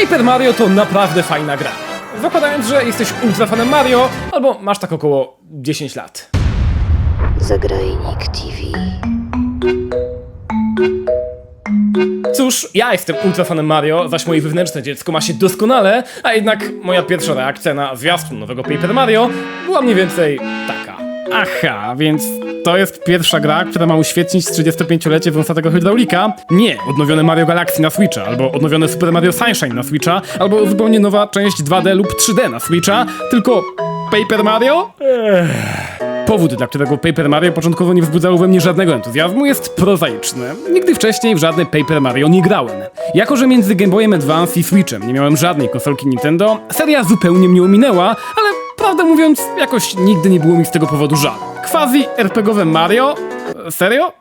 Paper Mario to naprawdę fajna gra. Zakładając, że jesteś ultra fanem Mario, albo masz tak około 10 lat. Zagrajnik TV. Cóż, ja jestem ultra fanem Mario, zaś moje wewnętrzne dziecko ma się doskonale, a jednak moja pierwsza reakcja na zwiastun nowego Paper Mario była mniej więcej taka. Aha, więc to jest pierwsza gra, która ma uświetnić 35-lecie wąsatego hydraulika? Nie, odnowione Mario Galaxy na Switcha, albo odnowione Super Mario Sunshine na Switcha, albo zupełnie nowa część 2D lub 3D na Switcha, tylko Paper Mario? Powód, dla którego Paper Mario początkowo nie wzbudzało we mnie żadnego entuzjazmu, jest prozaiczny. Nigdy wcześniej w żadne Paper Mario nie grałem. Jako, że między Game Boyem Advance i Switchem nie miałem żadnej konsolki Nintendo, seria zupełnie mnie ominęła, ale prawdę mówiąc, jakoś nigdy nie było mi z tego powodu żal. Quasi RPGowe Mario? E, Serio?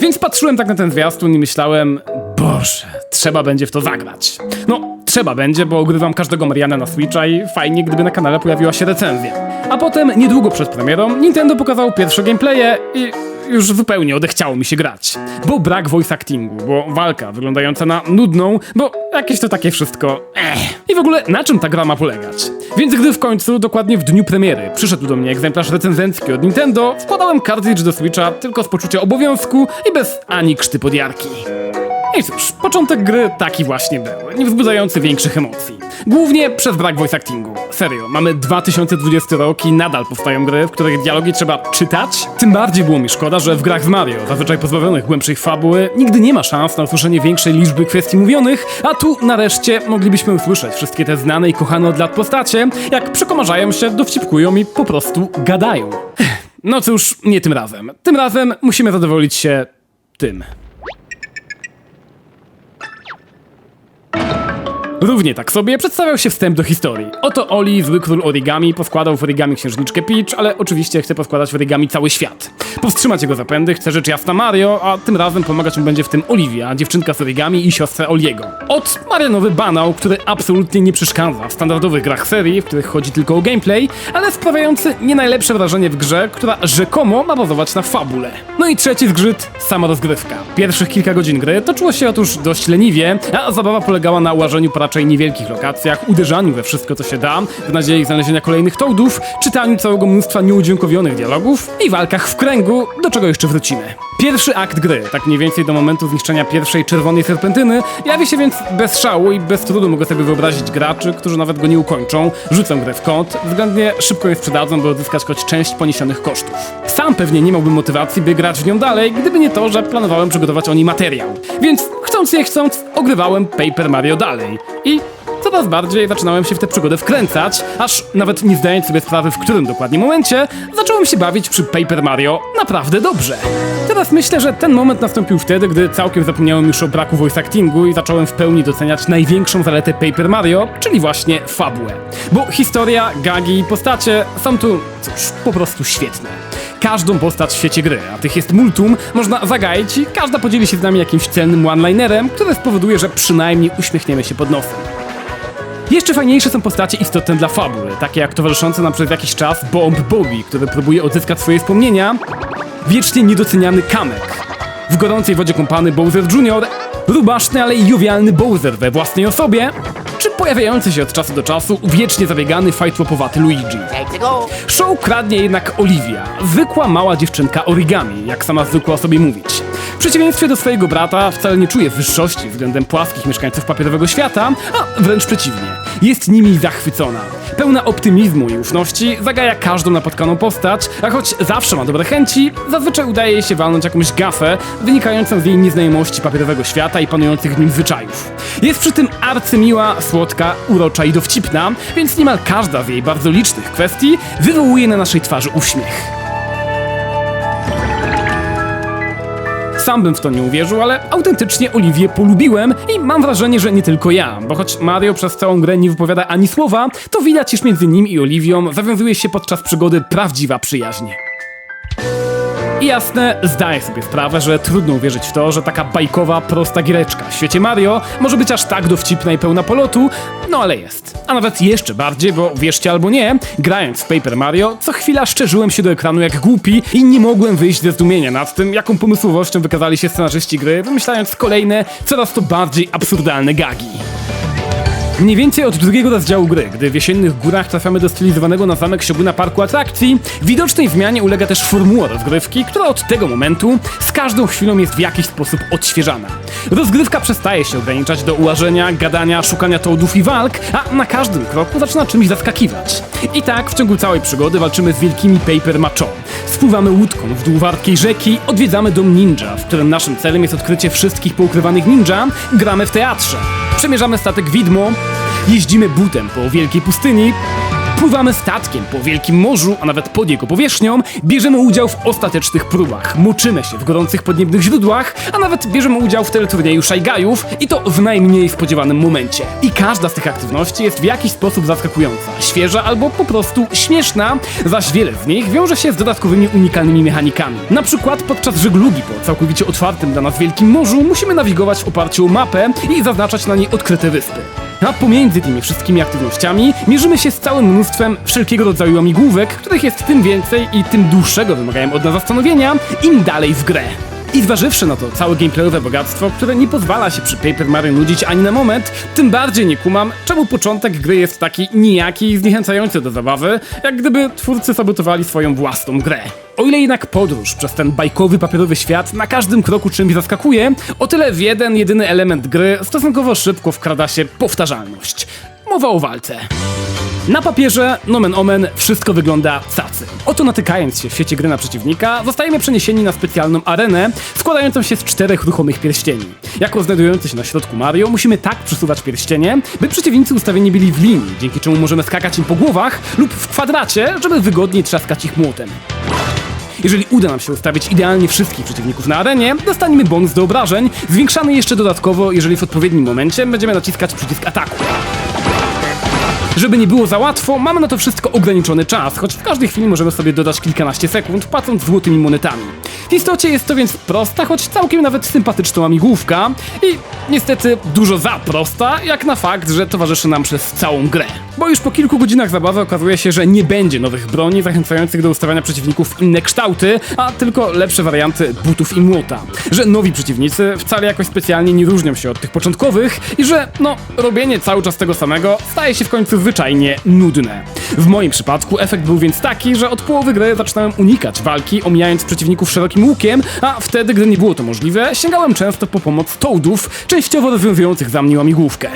Więc patrzyłem tak na ten zwiastun i myślałem, Boże, trzeba będzie w to zagrać. No, trzeba będzie, bo ogrywam każdego Mariana na Switcha i fajnie, gdyby na kanale pojawiła się recenzja. A potem, niedługo przed premierą, Nintendo pokazał pierwsze gameplaye i już zupełnie odechciało mi się grać. Bo brak voice actingu, bo walka wyglądająca na nudną, bo jakieś to takie wszystko eh. I w ogóle na czym ta gra ma polegać? Więc gdy w końcu, dokładnie w dniu premiery, przyszedł do mnie egzemplarz recenzencki od Nintendo, wkładałem cartridge do Switcha tylko z poczucia obowiązku i bez ani krzty podjarki. I cóż, początek gry taki właśnie był, nie wzbudzający większych emocji. Głównie przez brak voice actingu. Serio, mamy 2020 rok i nadal powstają gry, w których dialogi trzeba czytać? Tym bardziej było mi szkoda, że w grach z Mario, zazwyczaj pozbawionych głębszej fabuły, nigdy nie ma szans na usłyszenie większej liczby kwestii mówionych, a tu nareszcie moglibyśmy usłyszeć wszystkie te znane i kochane od lat postacie, jak przekomarzają się, dowcipkują i po prostu gadają. No cóż, nie tym razem. Tym razem musimy zadowolić się tym. Równie tak sobie przedstawiał się wstęp do historii. Oto Oli, zły król origami, poskładał w origami księżniczkę Peach, ale oczywiście chce poskładać w origami cały świat. Powstrzymać jego zapędy chce rzecz jasna Mario, a tym razem pomagać mu będzie w tym Olivia, dziewczynka z origami i siostra Oliego. Od Marianowy banał, który absolutnie nie przeszkadza w standardowych grach serii, w których chodzi tylko o gameplay, ale sprawiający nie najlepsze wrażenie w grze, która rzekomo ma bazować na fabule. No i trzeci zgrzyt, sama rozgrywka. Pierwszych kilka godzin gry toczyło się otóż dość leniwie, a zabawa polegała na łażeniu po raczej niewielkich lokacjach, uderzaniu we wszystko co się da, w nadziei znalezienia kolejnych toadów, czytaniu całego mnóstwa nieudźwiękowionych dialogów i walkach w kręgu, do czego jeszcze wrócimy. Pierwszy akt gry, tak mniej więcej do momentu zniszczenia pierwszej czerwonej serpentyny, jawi się więc bez szału i bez trudu mogę sobie wyobrazić graczy, którzy nawet go nie ukończą, rzucą grę w kąt, względnie szybko je sprzedadzą, by odzyskać choć część poniesionych kosztów. Sam pewnie nie miałbym motywacji, by grać w nią dalej, gdyby nie to, że planowałem przygotować o niej materiał. Więc chcąc nie chcąc, ogrywałem Paper Mario dalej. I coraz bardziej zaczynałem się w tę przygodę wkręcać, aż nawet nie zdając sobie sprawy w którym dokładnie momencie, zacząłem się bawić przy Paper Mario naprawdę dobrze. Teraz myślę, że ten moment nastąpił wtedy, gdy całkiem zapomniałem już o braku voice actingu i zacząłem w pełni doceniać największą zaletę Paper Mario, czyli właśnie fabułę. Bo historia, gagi i postacie są tu, cóż, po prostu świetne. Każdą postać w świecie gry, a tych jest multum, można zagaić i każda podzieli się z nami jakimś celnym one-linerem, który spowoduje, że przynajmniej uśmiechniemy się pod nosem. Jeszcze fajniejsze są postacie istotne dla fabuły, takie jak towarzyszący nam przez jakiś czas Bomb Bobby, który próbuje odzyskać swoje wspomnienia, wiecznie niedoceniany Kamek, w gorącej wodzie kąpany Bowser Jr., rubaszny, ale i jowialny Bowser we własnej osobie, czy pojawiający się od czasu do czasu wiecznie zabiegany fajtłopowaty Luigi. Show kradnie jednak Olivia, zwykła mała dziewczynka origami, jak sama zwykła o sobie mówić. W przeciwieństwie do swojego brata wcale nie czuje wyższości względem płaskich mieszkańców papierowego świata, a wręcz przeciwnie. Jest nimi zachwycona. Pełna optymizmu i ufności zagaja każdą napotkaną postać, a choć zawsze ma dobre chęci, zazwyczaj udaje jej się walnąć jakąś gafę wynikającą z jej nieznajomości papierowego świata i panujących w nim zwyczajów. Jest przy tym arcymiła, słodka, urocza i dowcipna, więc niemal każda z jej bardzo licznych kwestii wywołuje na naszej twarzy uśmiech. Sam bym w to nie uwierzył, ale autentycznie Oliwię polubiłem i mam wrażenie, że nie tylko ja, bo choć Mario przez całą grę nie wypowiada ani słowa, to widać, iż między nim i Oliwią zawiązuje się podczas przygody prawdziwa przyjaźń. I jasne, zdaję sobie sprawę, że trudno uwierzyć w to, że taka bajkowa, prosta giereczka w świecie Mario może być aż tak dowcipna i pełna polotu, no ale jest. A nawet jeszcze bardziej, bo wierzcie albo nie, grając w Paper Mario, co chwila szczerzyłem się do ekranu jak głupi i nie mogłem wyjść ze zdumienia nad tym, jaką pomysłowością wykazali się scenarzyści gry, wymyślając kolejne, coraz to bardziej absurdalne gagi. Mniej więcej od drugiego rozdziału gry, gdy w jesiennych górach trafiamy do stylizowanego na zamek Shoguna parku atrakcji, widocznej zmianie ulega też formuła rozgrywki, która od tego momentu z każdą chwilą jest w jakiś sposób odświeżana. Rozgrywka przestaje się ograniczać do ułażenia, gadania, szukania toadów i walk, a na każdym kroku zaczyna czymś zaskakiwać. I tak w ciągu całej przygody walczymy z wielkimi Paper Macho. Spływamy łódką w dół wartkiej rzeki, odwiedzamy dom ninja, w którym naszym celem jest odkrycie wszystkich poukrywanych ninja, gramy w teatrze. Przemierzamy statek widmo, jeździmy butem po wielkiej pustyni, pływamy statkiem po wielkim morzu, a nawet pod jego powierzchnią, bierzemy udział w ostatecznych próbach, moczymy się w gorących podniebnych źródłach, a nawet bierzemy udział w teleturnieju Szajgajów i to w najmniej spodziewanym momencie. I każda z tych aktywności jest w jakiś sposób zaskakująca, świeża albo po prostu śmieszna, zaś wiele z nich wiąże się z dodatkowymi unikalnymi mechanikami. Na przykład podczas żeglugi po całkowicie otwartym dla nas wielkim morzu musimy nawigować w oparciu o mapę i zaznaczać na niej odkryte wyspy. A pomiędzy tymi wszystkimi aktywnościami mierzymy się z całym mnóstwem wszelkiego rodzaju łamigłówek, których jest tym więcej i tym dłuższego wymagają od nas zastanowienia, im dalej w grę. I zważywszy na to całe gameplayowe bogactwo, które nie pozwala się przy Paper Mario nudzić ani na moment, tym bardziej nie kumam, czemu początek gry jest taki nijaki i zniechęcający do zabawy, jak gdyby twórcy sabotowali swoją własną grę. O ile jednak podróż przez ten bajkowy, papierowy świat na każdym kroku czymś zaskakuje, o tyle w jeden, jedyny element gry stosunkowo szybko wkrada się powtarzalność. Mowa o walce. Na papierze, nomen omen, wszystko wygląda cacy. Oto natykając się w świecie gry na przeciwnika, zostajemy przeniesieni na specjalną arenę, składającą się z czterech ruchomych pierścieni. Jako znajdujący się na środku Mario, musimy tak przesuwać pierścienie, by przeciwnicy ustawieni byli w linii, dzięki czemu możemy skakać im po głowach lub w kwadracie, żeby wygodniej trzaskać ich młotem. Jeżeli uda nam się ustawić idealnie wszystkich przeciwników na arenie, dostaniemy bonus do obrażeń, zwiększany jeszcze dodatkowo, jeżeli w odpowiednim momencie będziemy naciskać przycisk ataku. Żeby nie było za łatwo, mamy na to wszystko ograniczony czas, choć w każdej chwili możemy sobie dodać kilkanaście sekund, płacąc złotymi monetami. W istocie jest to więc prosta, choć całkiem nawet sympatyczna łamigłówka i niestety dużo za prosta, jak na fakt, że towarzyszy nam przez całą grę. Bo już po kilku godzinach zabawy okazuje się, że nie będzie nowych broni zachęcających do ustawiania przeciwników w inne kształty, a tylko lepsze warianty butów i młota. Że nowi przeciwnicy wcale jakoś specjalnie nie różnią się od tych początkowych i że, no, robienie cały czas tego samego staje się w końcu zwyczajnie nudne. W moim przypadku efekt był więc taki, że od połowy gry zaczynałem unikać walki, omijając przeciwników szerokim łukiem, a wtedy, gdy nie było to możliwe, sięgałem często po pomoc toadów, częściowo rozwiązujących za mnie łamigłówkę.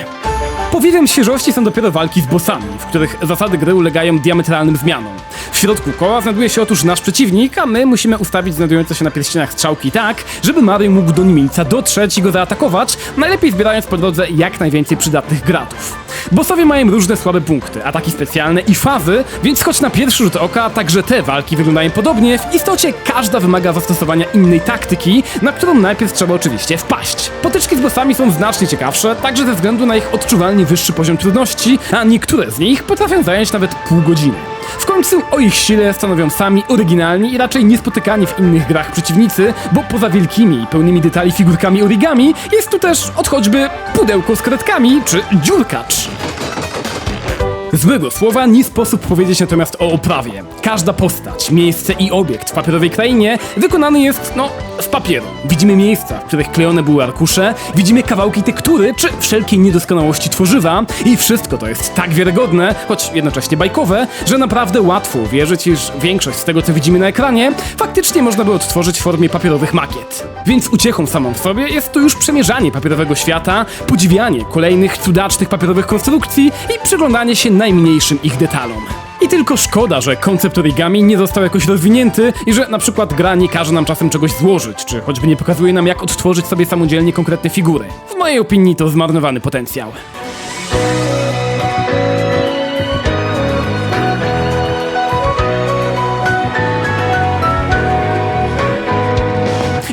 Powodem świeżości są dopiero walki z bossami, w których zasady gry ulegają diametralnym zmianom. W środku koła znajduje się otóż nasz przeciwnik, a my musimy ustawić znajdujące się na pierścieniach strzałki tak, żeby Mario mógł do nimilca dotrzeć i go zaatakować, najlepiej zbierając po drodze jak najwięcej przydatnych gratów. Bossowie mają różne słabe punkty, ataki specjalne i fazy, więc choć na pierwszy rzut oka także te walki wyglądają podobnie, w istocie każda wymaga zastosowania innej taktyki, na którą najpierw trzeba oczywiście wpaść. Potyczki z bossami są znacznie ciekawsze, także ze względu na ich wyższy poziom trudności, a niektóre z nich potrafią zająć nawet pół godziny. W końcu o ich sile stanowią sami oryginalni i raczej niespotykani w innych grach przeciwnicy, bo poza wielkimi i pełnymi detali figurkami origami jest tu też od choćby pudełko z kredkami czy dziurkacz. Złego słowa nie sposób powiedzieć natomiast o oprawie. Każda postać, miejsce i obiekt w papierowej krainie wykonany jest, no, z papieru. Widzimy miejsca, w których klejone były arkusze, widzimy kawałki tektury czy wszelkiej niedoskonałości tworzywa i wszystko to jest tak wiarygodne, choć jednocześnie bajkowe, że naprawdę łatwo uwierzyć, iż większość z tego, co widzimy na ekranie, faktycznie można by odtworzyć w formie papierowych makiet. Więc uciechą samą w sobie jest to już przemierzanie papierowego świata, podziwianie kolejnych cudacznych papierowych konstrukcji i przyglądanie się najmniejszym ich detalom. I tylko szkoda, że koncept origami nie został jakoś rozwinięty i że na przykład gra nie każe nam czasem czegoś złożyć, czy choćby nie pokazuje nam jak odtworzyć sobie samodzielnie konkretne figury. W mojej opinii to zmarnowany potencjał.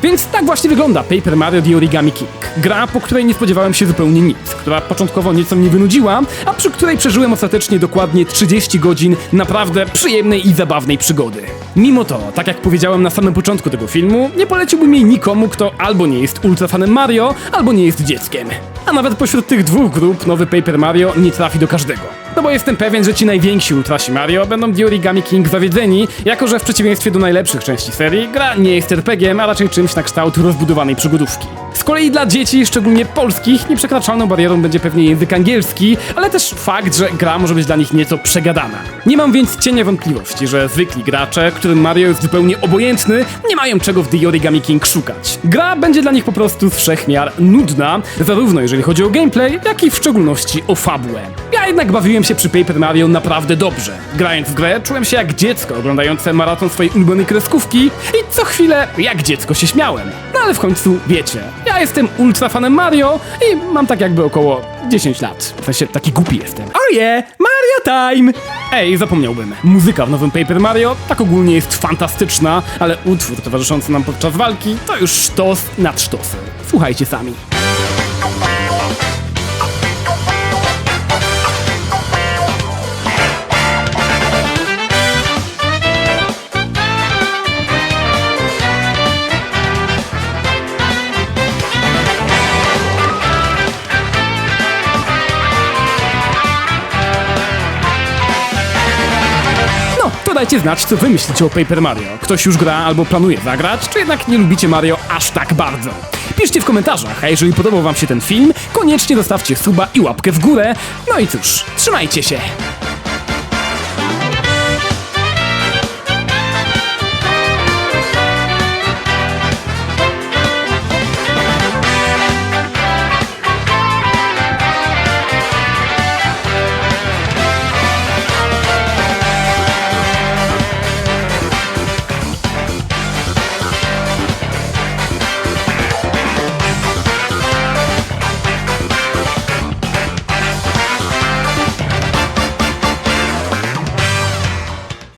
Więc tak właśnie wygląda Paper Mario The Origami King. Gra, po której nie spodziewałem się zupełnie nic, która początkowo nieco mnie wynudziła, a przy której przeżyłem ostatecznie dokładnie 30 godzin naprawdę przyjemnej i zabawnej przygody. Mimo to, tak jak powiedziałem na samym początku tego filmu, nie poleciłbym jej nikomu, kto albo nie jest ultrafanem Mario, albo nie jest dzieckiem. A nawet pośród tych dwóch grup nowy Paper Mario nie trafi do każdego. No bo jestem pewien, że ci najwięksi ultrasi Mario będą The Origami King zawiedzeni, jako że w przeciwieństwie do najlepszych części serii, gra nie jest RPG, a raczej czymś na kształt rozbudowanej przygodówki. Z kolei dla dzieci, szczególnie polskich, nieprzekraczalną barierą będzie pewnie język angielski, ale też fakt, że gra może być dla nich nieco przegadana. Nie mam więc cienia wątpliwości, że zwykli gracze, którym Mario jest zupełnie obojętny, nie mają czego w The Origami King szukać. Gra będzie dla nich po prostu z wszech miar nudna, zarówno jeżeli chodzi o gameplay, jak i w szczególności o fabułę. Ja jednak bawiłem się przy Paper Mario naprawdę dobrze. Grając w grę, czułem się jak dziecko oglądające maraton swojej ulubionej kreskówki i co chwilę jak dziecko się śmiałem. No ale w końcu wiecie, ja jestem ultra fanem Mario i mam tak jakby około 10 lat. W sensie taki głupi jestem. Oh yeah, Mario time! Ej, zapomniałbym. Muzyka w nowym Paper Mario tak ogólnie jest fantastyczna, ale utwór towarzyszący nam podczas walki to już sztos nad sztosem. Słuchajcie sami. Dajcie znać, co wy myślicie o Paper Mario. Ktoś już gra albo planuje zagrać, czy jednak nie lubicie Mario aż tak bardzo? Piszcie w komentarzach, a jeżeli podobał wam się ten film, koniecznie zostawcie suba i łapkę w górę. No i cóż, trzymajcie się!